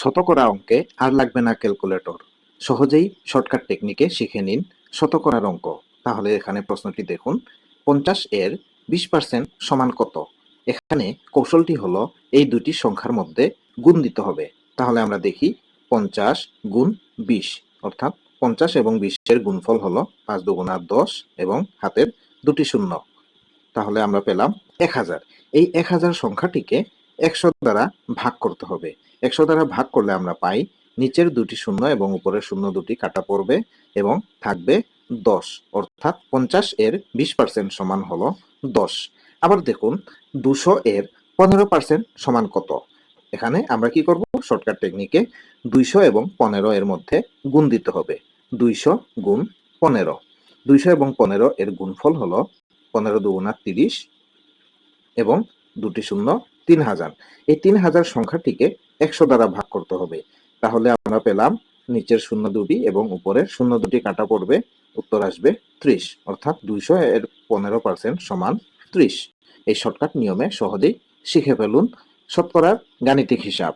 শতকরা অঙ্কে আর লাগবে না ক্যালকুলেটর। সহজেই শর্টকাট টেকনিকে শিখে নিন শতকরার অঙ্ক। তাহলে এখানে প্রশ্নটি দেখুন, পঞ্চাশ এর বিশ পার্সেন্ট সমান কত? এখানে কৌশলটি হলো এই দুটি সংখ্যার মধ্যে গুণ দিতে হবে। তাহলে আমরা দেখি, পঞ্চাশ গুণ বিশ, অর্থাৎ পঞ্চাশ এবং বিশের গুণফল হলো পাঁচ দুগুণা দশ এবং হাতের দুটি শূন্য। তাহলে আমরা পেলাম এক হাজার। এই এক হাজার সংখ্যাটিকে একশো দ্বারা ভাগ করতে হবে। একশো দ্বারা ভাগ করলে আমরা পাই নিচের দুটি শূন্য এবং উপরের শূন্য দুটি কাটা পড়বে এবং থাকবে দশ। অর্থাৎ পঞ্চাশ এর বিশ পার্সেন্ট সমান হলো দশ। আবার দেখুন, দুশো এর পনেরো পার্সেন্ট সমান কত? এখানে আমরা কি করব? শর্টকাট টেকনিকে দুইশো এবং পনেরো এর মধ্যে গুণ দিতে হবে। দুইশো গুণ পনেরো। দুইশো এবং পনেরো এর গুণফল হলো পনেরো দুগুণা তিরিশ এবং দুটি শূন্য তিন হাজার এই তিন হাজার সংখ্যাটিকে একশো দ্বারা ভাগ করতে হবে। তাহলে আমরা পেলাম নিচের শূন্য দুটি এবং উপরের শূন্য দুটি কাটা পড়বে, উত্তর আসবে ত্রিশ, অর্থাৎ দুইশো এর পনেরো পার্সেন্ট সমান ত্রিশ। এই শর্টকাট নিয়মে সহজেই শিখে ফেলুন শতকরার গাণিতিক হিসাব।